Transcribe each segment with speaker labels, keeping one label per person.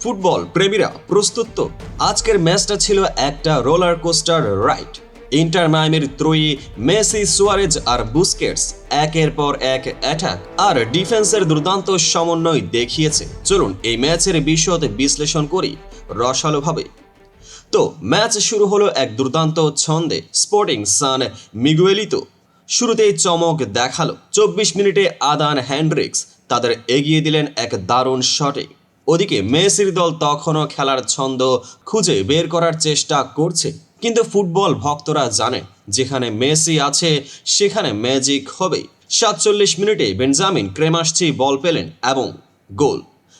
Speaker 1: Football প্রেমীরা প্রস্তুত তো? আজকের ম্যাচটা ছিল একটা রোলার কোস্টার রাইড। ইন্টার মায়ামির ত্রয়ী মেসি সুয়ারেজ আর বুস্কেটস একের পর এক অ্যাটাক আর ডিফেন্সের দুর্দান্ত সমন্বয় দেখিয়েছে। চলুন এই ম্যাচের বিশদ বিশ্লেষণ করি রসালোভাবে। তো, ম্যাচ শুরু হলো এক দুর্দান্ত ছন্দে। স্পোর্টিং সান মিগুয়েলিতো শুরুতেই চমক দেখাল। চব্বিশ মিনিটে আদান হ্যান্ড্রিক্স তাদের এগিয়ে দিলেন এক দারুণ শটে। ওদিকে মেসির দল তখনও খেলার ছন্দ খুঁজে বের করার চেষ্টা করছে। কিন্তু ফুটবল ভক্তরা জানে, যেখানে মেসি আছে, সেখানে ম্যাজিক হবে সাতচল্লিশ মিনিটে বেঞ্জামিন ক্রেমাসচি বল পেলেন এবং গোল।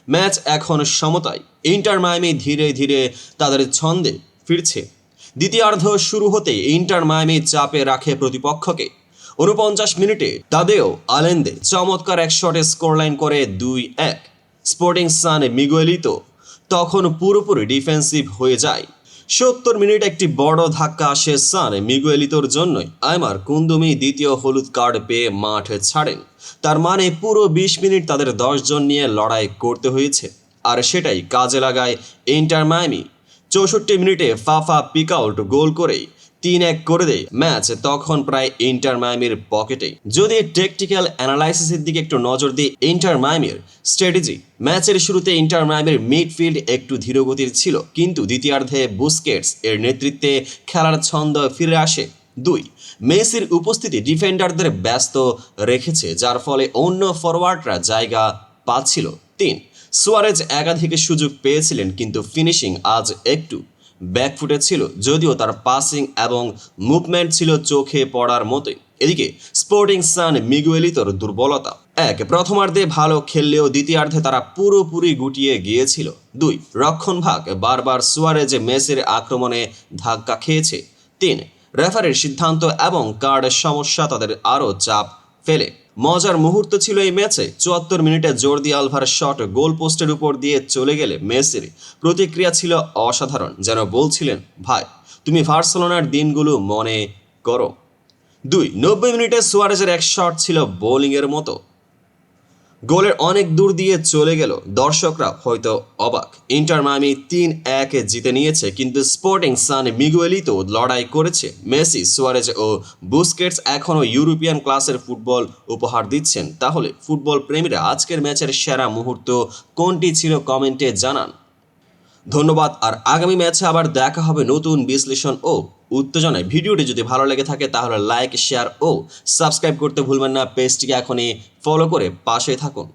Speaker 1: ম্যাচ এখন সমতায়। ইন্টার মায়ামি ধীরে ধীরে তাদের ছন্দে ফিরছে। দ্বিতীয়ার্ধ শুরু হতে ইন্টার মায়ামি চাপে রাখে প্রতিপক্ষকে। উনপঞ্চাশ মিনিটে তাদেও আলেন্দে চমৎকার এক শটে স্কোরলাইন করে দুই এক। স্পোর্টিং সান মিগুয়েলিতো তখন পুরোপুরি ডিফেন্সিভ হয়ে যায়। সত্তর মিনিট একটি বড় ধাক্কা আসে সান মিগুয়েলিতোর জন্যই। আইমার কুন্দুমি দ্বিতীয় হলুদ কার্ড পেয়ে মাঠ ছাড়েন। তার মানে পুরো বিশ মিনিট তাদের জন নিয়ে লড়াই করতে হয়েছে। আর সেটাই কাজে লাগায় ইন্টার মায়ামি। চৌষট্টি মিনিটে ফাফা পিকআউট গোল করেই তিন এক করে দেয়। ম্যাচ তখন প্রায় ইন্টার মায়ামির পকেটে যদি টেকটিক্যাল অ্যানালাইসিসের দিকে একটু নজর দিই, ইন্টার মায়ামির স্ট্র্যাটেজি ম্যাচের শুরুতে ইন্টার মায়ামির মিডফিল্ড একটু ধীরগতির ছিল, কিন্তু দ্বিতীয়ার্ধে বুস্কেটস এর নেতৃত্বে খেলার ছন্দ ফিরে আসে দুই। মেসির উপস্থিতি ডিফেন্ডারদের ব্যস্ত রেখেছে, যার ফলে অন্য ফরওয়ার্ডরা জায়গা পাচ্ছিল। তিন। সুয়ারেজ একাধিক সুযোগ পেয়েছিলেন, কিন্তু ফিনিশিং আজ একটু ব্যাকফুটে ছিল, যদিও তার পাসিং এবং মুভমেন্ট ছিল চোখে পড়ার মতোই। এদিকে স্পোর্টিং সান মিগুয়েলিতর দুর্বলতা। এক, প্রথমার্ধে ভালো খেললেও দ্বিতীয়ার্ধে তারা পুরোপুরি গুটিয়ে গিয়েছিল। দুই, রক্ষণ ভাগ, বারবার সুয়ারেজ মেসির আক্রমণে ধাক্কা খেয়েছে। তিন, রেফারির সিদ্ধান্ত এবং কার্ডের সমস্যা তাদের আরও চাপ ফেলে। মজার মুহূর্ত ছিল এই ম্যাচে। চুয়াত্তর মিনিটে জোরদি আলভার শট গোল পোস্টের উপর দিয়ে চলে গেলে মেসির প্রতিক্রিয়া ছিল অসাধারণ। যেন বলছিলেন, ভাই, তুমি ভার্সেলোনার দিনগুলো মনে করো। দুই, নব্বই মিনিটে সোয়ারেজের এক শট ছিল বোলিংয়ের মতো। গোলের অনেক দূর দিয়ে চলে গেল। দর্শকরা হয়তো অবাক। ইন্টার মামি তিন এক জিতে নিয়েছে, কিন্তু স্পোর্টিং সান মিগুয়েলি তো লড়াই করেছে। মেসি, সুয়ারেজ ও বুস্কেটস এখনও ইউরোপিয়ান ক্লাসের ফুটবল উপহার দিচ্ছেন। তাহলে ফুটবল প্রেমীরা আজকের ম্যাচের সেরা মুহূর্ত কোনটি ছিল কমেন্টে জানান। ধন্যবাদ, আর আগামী ম্যাচে আবার দেখা হবে নতুন বিশ্লেষণ ও উত্তেজনায়। ভিডিওটি যদি ভালো লেগে থাকে, তাহলে লাইক, শেয়ার ও সাবস্ক্রাইব করতে ভুলবেন না। পেজটিকে এখনই ফলো করে পাশে থাকুন।